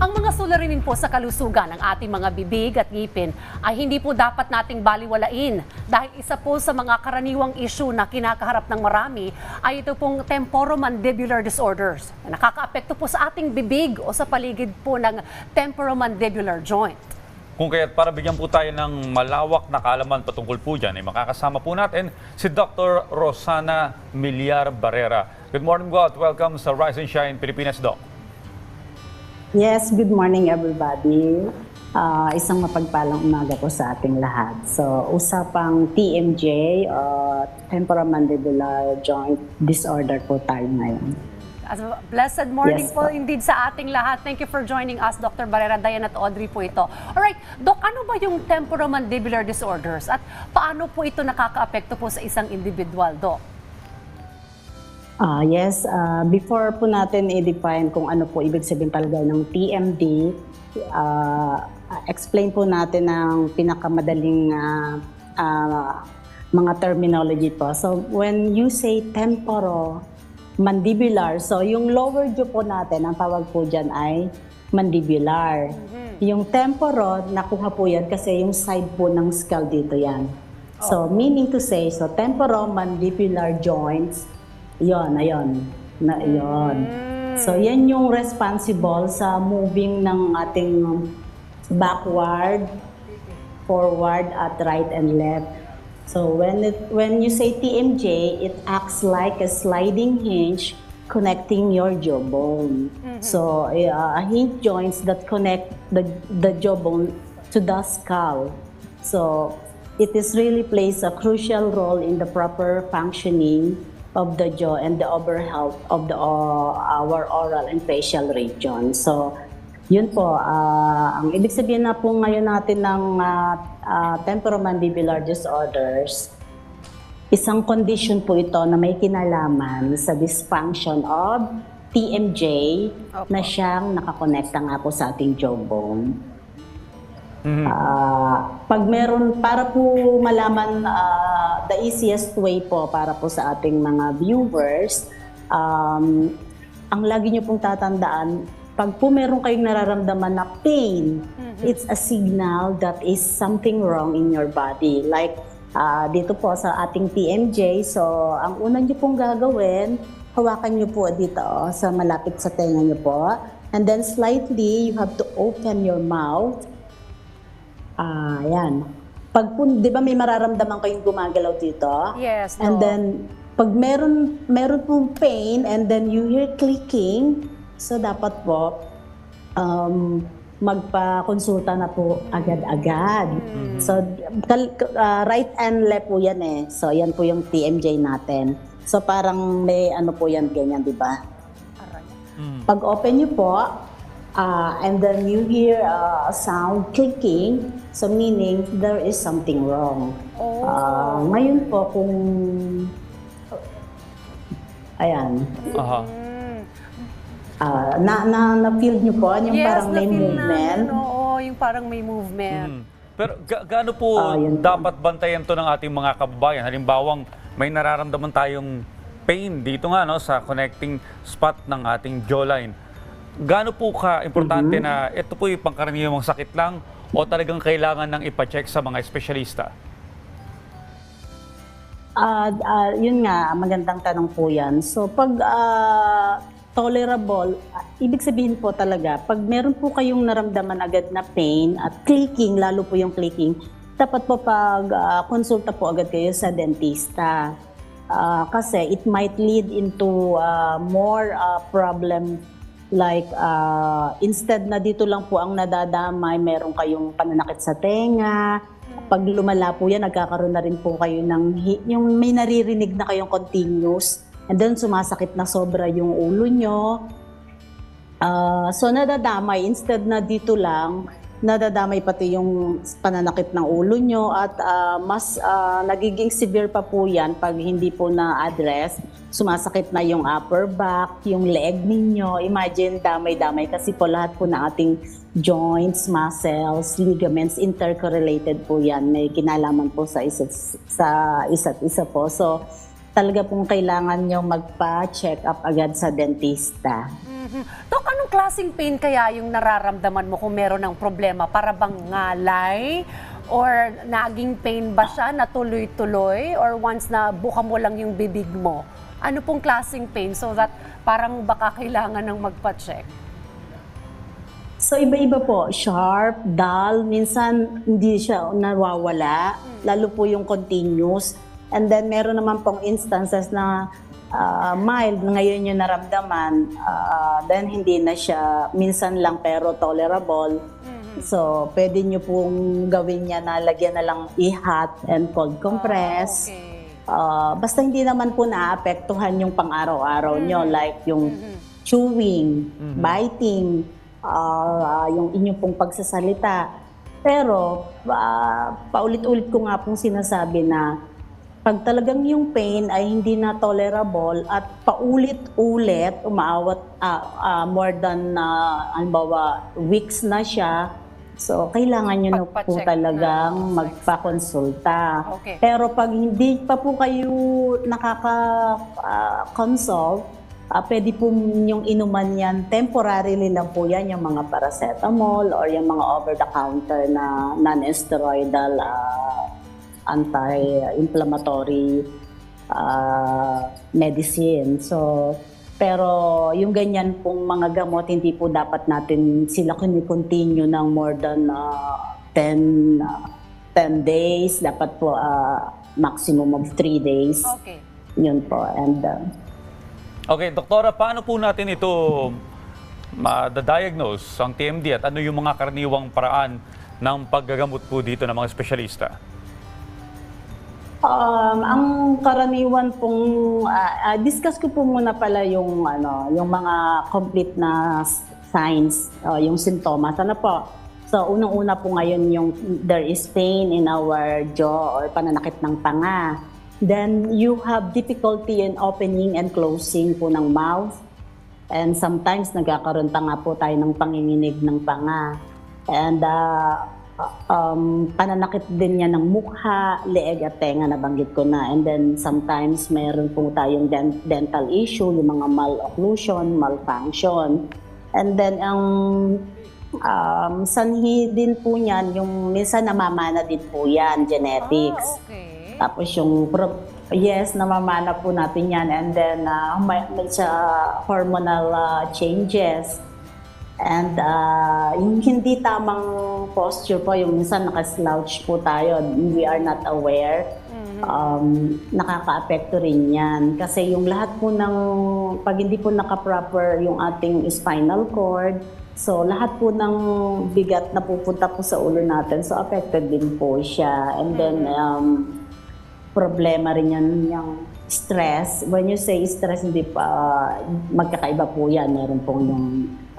Ang mga suliranin po sa kalusugan ng ating mga bibig at ngipin ay hindi po dapat nating baliwalain dahil isa po sa mga karaniwang issue na kinakaharap ng marami ay ito pong temporomandibular disorders na nakakaapekto po sa ating bibig o sa paligid po ng temporomandibular joint. Kung kaya't para bigyan po tayo ng malawak na kaalaman patungkol po dyan, ay makakasama po natin si Dr. Rosana Miliar Barrera. Good morning po at welcome sa Rise and Shine Pilipinas, Doc. Yes, good morning everybody. Ah, isang mapagpalang umaga po sa ating lahat. So, usapang TMJ, uh, temporomandibular joint disorder po tayo ngayon. As a blessed morning Yes, po po. indeed sa ating lahat. Thank you for joining us, Dr. Barrera, Diane at Audrey po ito. Alright, Doc, ano ba yung temporomandibular disorders at paano po ito nakakaapekto po sa isang individual, Doc? Ah, yes, ah, before po natin i-define kung ano po ibig sabihin talaga ng TMD, ah, explain po natin ang pinakamadaling ah, ah, mga terminology po. So, when you say temporo mandibular, so yung lower jaw po natin, ang tawag po dyan ay mandibular. Yung temporo, nakuha po yan kasi yung side po ng skull dito yan. So, meaning to say, so temporomandibular joints, yon ayun. Na, yon. So, yan yung responsible sa moving ng ating backward, forward, at right and left. So, when, it, when you say TMJ, it acts like a sliding hinge connecting your jawbone. So, uh, hinge joints that connect the, the jawbone to the skull. So, it is really plays a crucial role in the proper functioning of the jaw and the overall health of the uh, our oral and facial region. So, yun po, ah, ang ibig sabihin na po ngayon natin ng uh, temporomandibular disorders, isang condition po ito na may kinalaman sa dysfunction of TMJ na siyang nakakonekta nga po sa ating jawbone. Ah, pag meron, para po malaman ah, the easiest way po para po sa ating mga viewers, um, ang lagi niyo pong tatandaan, pag po meron kayong nararamdaman na pain, it's a signal that is something wrong in your body. Like ah, dito po sa ating TMJ, so ang una niyo pong gagawin, hawakan niyo po dito oh, sa malapit sa tenga niyo po. And then slightly, you have to open your mouth Ah, yan. Pag po, 'di ba may mararamdaman kayong gumagalaw dito? Yes, And then pag meron meron pong pain and then you hear clicking, so dapat po um magpa-konsulta na po agad-agad. So kal- ah, right and left po yan eh. So yan po yung TMJ natin. So parang may ano po yan ganyan, 'di ba? Pag open niyo po, ah, and then you hear a sound clicking, so meaning there is something wrong. Oh. Ah, ngayon po kung ayan, Aha. ah, na, na, na-feel niyo po yung yes, parang may movement. Namin, oo, yung parang may movement. Mm. Pero ga- gaano po Ah, yun po. dapat bantayan to ng ating mga kababayan? Halimbawang may nararamdaman tayong pain dito nga no sa connecting spot ng ating jawline. Gaano po ka-importante Mm-hmm. na ito po yung pangkaraniwang sakit lang o talagang kailangan ng ipacheck sa mga espesyalista? Ah, ah, yun nga, magandang tanong po yan. So, pag ah, tolerable, ah, ibig sabihin po talaga, pag meron po kayong naramdaman agad na pain at clicking, lalo po yung clicking, dapat po pag ah, konsulta po agad kayo sa dentista. Ah, kasi it might lead into ah, more ah, problem like ah, instead na dito lang po ang nadadamay, meron kayong pananakit sa tenga, pag lumala po yan, nagkakaroon na rin po kayo ng, yung may naririnig na kayong continuous, and then sumasakit na sobra yung ulo nyo. Ah, so nadadamay, instead na dito lang, nadadamay pati yung pananakit ng ulo nyo at ah, mas ah, nagiging severe pa po yan pag hindi po na-address. Sumasakit na yung upper back, yung leg ninyo. Imagine, damay-damay kasi po lahat po na ating joints, muscles, ligaments, intercorrelated po yan. May kinalaman po sa isa't, sa isa't isa po. So, talaga pong kailangan nyo magpa-check up agad sa dentista. Mhm. Dok, anong klaseng pain kaya yung nararamdaman mo kung meron ng problema? Para bang ngalay? Or naging pain ba siya na tuloy-tuloy? Or once na buka mo lang yung bibig mo? Ano pong klaseng pain so that parang baka kailangan ng magpa-check? So iba-iba po, sharp, dull, minsan hindi siya nawawala, lalo po yung continuous. And then meron naman pong instances na ah, mild, ngayon yung naramdaman, ah, then hindi na siya minsan lang pero tolerable. So pwede nyo pong gawin niya na lagyan na lang i-hot and cold compress. Okay. Ah, basta hindi naman po naapektuhan yung pang-araw-araw nyo, like yung chewing, biting, ah, yung inyong pong pagsasalita. Pero, ah, paulit-ulit ko nga pong sinasabi na pag talagang yung pain ay hindi na tolerable at paulit-ulit, umaawat ah, ah, more than, uh, anbawa, weeks na siya, so kailangan nyo na po talagang na. magpa-konsulta. Okay. Pero pag hindi pa po kayo nakaka-consult, ah, pwede po yung inuman yan, temporarily lang po yan, yung mga paracetamol or yung mga over-the-counter na non-steroidal ah, anti-inflammatory ah, medicine. So, pero yung ganyan pong mga gamot, hindi po dapat natin sila continue ng more than ah, 10, ah, 10 days. Dapat po ah, maximum of 3 days. Okay. Yun po. And ah, Okay, doktora, paano po natin ito ma-diagnose ang TMD at ano yung mga karaniwang paraan ng paggagamot po dito ng mga espesyalista? Um, ang karaniwan pong ah, ah, discuss ko po muna pala yung ano, yung mga complete na signs, o yung sintomas. Ano po? So unang-una po ngayon yung there is pain in our jaw or pananakit ng panga. Then you have difficulty in opening and closing po ng mouth. And sometimes nagkakaroon pa nga po tayo ng panginginig ng panga. And uh, um, pananakit din niya ng mukha, leeg at tenga, nabanggit ko na. And then sometimes mayroon po tayong den- dental issue, yung mga malocclusion, malfunction. And then ang um, sanhi din po niyan, yung minsan namamana din po yan, genetics. Ah, okay. Tapos yung yes, namamana po natin yan and then uh, may, may sa hormonal uh, changes. And uh, yung hindi tamang posture po, yung minsan nakaslouch po tayo, we are not aware, um, nakaka-apekto rin yan. Kasi yung lahat po ng, pag hindi po naka-proper yung ating spinal cord, so lahat po ng bigat na pupunta po sa ulo natin, so affected din po siya. And then, um, problema rin yan yung stress. When you say stress, hindi pa magkakaiba po yan. Meron pong yung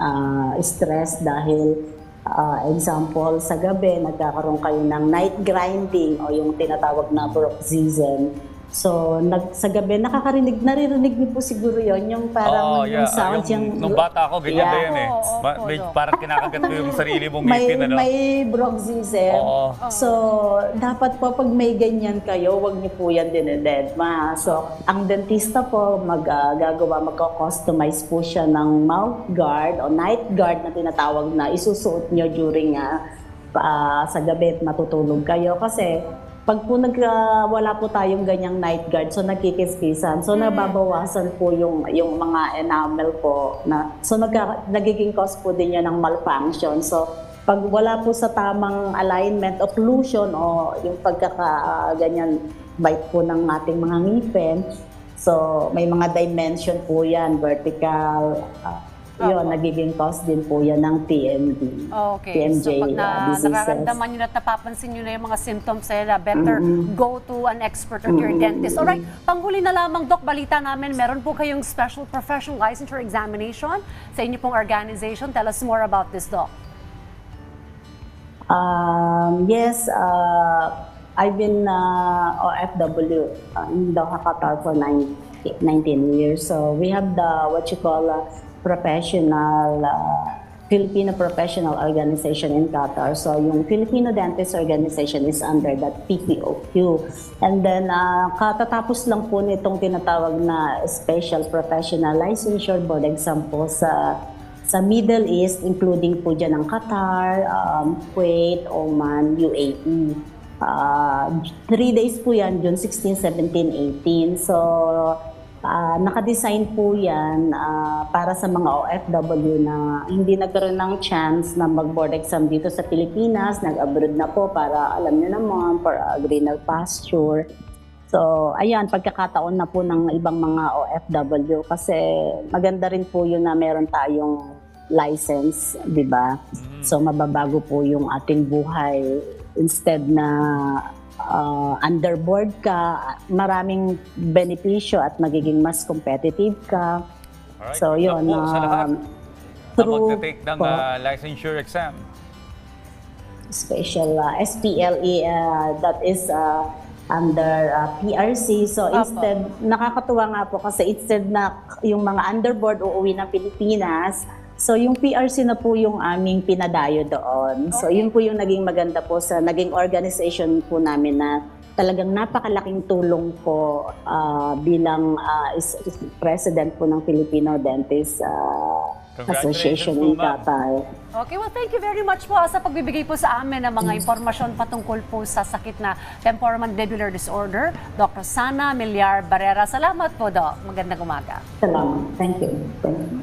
ah, stress dahil ah, example, sa gabi, nagkakaroon kayo ng night grinding o yung tinatawag na bruxism. So, nag, sa gabi, nakakarinig, naririnig niyo po siguro yon yung Oh, parang yeah. yung sounds, yung, yung, nung bata ako, ganyan Yeah. din eh. Oo, Ma- opo, may, parang kinakagat mo yung sarili mong may, ngipin, ano? may bruxism. Oo. So, dapat po pag may ganyan kayo, wag niyo po yan dinededma. So, ang dentista po mag, ah, gagawa, magko-customize po siya ng mouth guard o night guard na tinatawag na isusuot niyo during ah, ah, sa gabi at matutulog kayo. Kasi, pag po nag, ah, wala po tayong ganyang night guard, so nagkikiskisan, so nababawasan po yung, yung mga enamel po. Na, so nagka, nagiging cause po din yan ng malfunction. So pag wala po sa tamang alignment, occlusion o yung pagkaka ah, ganyan bite po ng ating mga ngipin, so may mga dimension po yan, vertical, ah, yun, Opo. nagiging cause din po yan ng TMD. Okay. TMJ so pag na, ah, diseases. nararamdaman nyo na at napapansin nyo na yung mga symptoms nila, better go to an expert or to your dentist. Alright, panghuli na lamang, Doc, balita namin, meron po kayong special professional licensure examination sa inyo pong organization. Tell us more about this, Doc. Um, yes, uh, I've been uh, OFW uh, in Doha, Qatar for nine, 19 years. So we have the what you call uh, professional uh, Filipino Professional Organization in Qatar. So yung Filipino Dentist Organization is under that PPOQ. And then ah, katatapos lang po nitong tinatawag na Special Professional Licensure Board exam po sa sa Middle East, including po dyan ang Qatar, um, Kuwait, Oman, UAE. Ah, three days po yan, June 16, 17, 18. So, ah, nakadesign po yan ah, para sa mga OFW na hindi nagkaroon ng chance na mag-board exam dito sa Pilipinas, nag-abroad na po para alam niyo naman, for a greener pasture. So, ayan, pagkakataon na po ng ibang mga OFW kasi maganda rin po yun na meron tayong license, di ba? So, mababago po yung ating buhay. Instead na uh, underboard ka, maraming benepisyo at magiging mas competitive ka. Alright, So, yun. po sa lahat um, na through magte-take ng po, ah, licensure exam. special uh, SPLE uh, that is uh, under uh, PRC. So Apo. instead, nakakatuwa nga po kasi instead na yung mga underboard uuwi ng Pilipinas, so yung PRC na po yung aming pinadayo doon. So Okay. yun po yung naging maganda po sa naging organization po namin na talagang napakalaking tulong po ah, bilang ah, is, is president po ng Filipino Dentist ah, Association in. Qatar. Okay, well thank you very much po sa pagbibigay po sa amin ng mga impormasyon patungkol po sa sakit na temporomandibular disorder. Dr. Sana Milyar Barrera, salamat po, Doc. Magandang umaga. Salamat. Thank you. Thank you.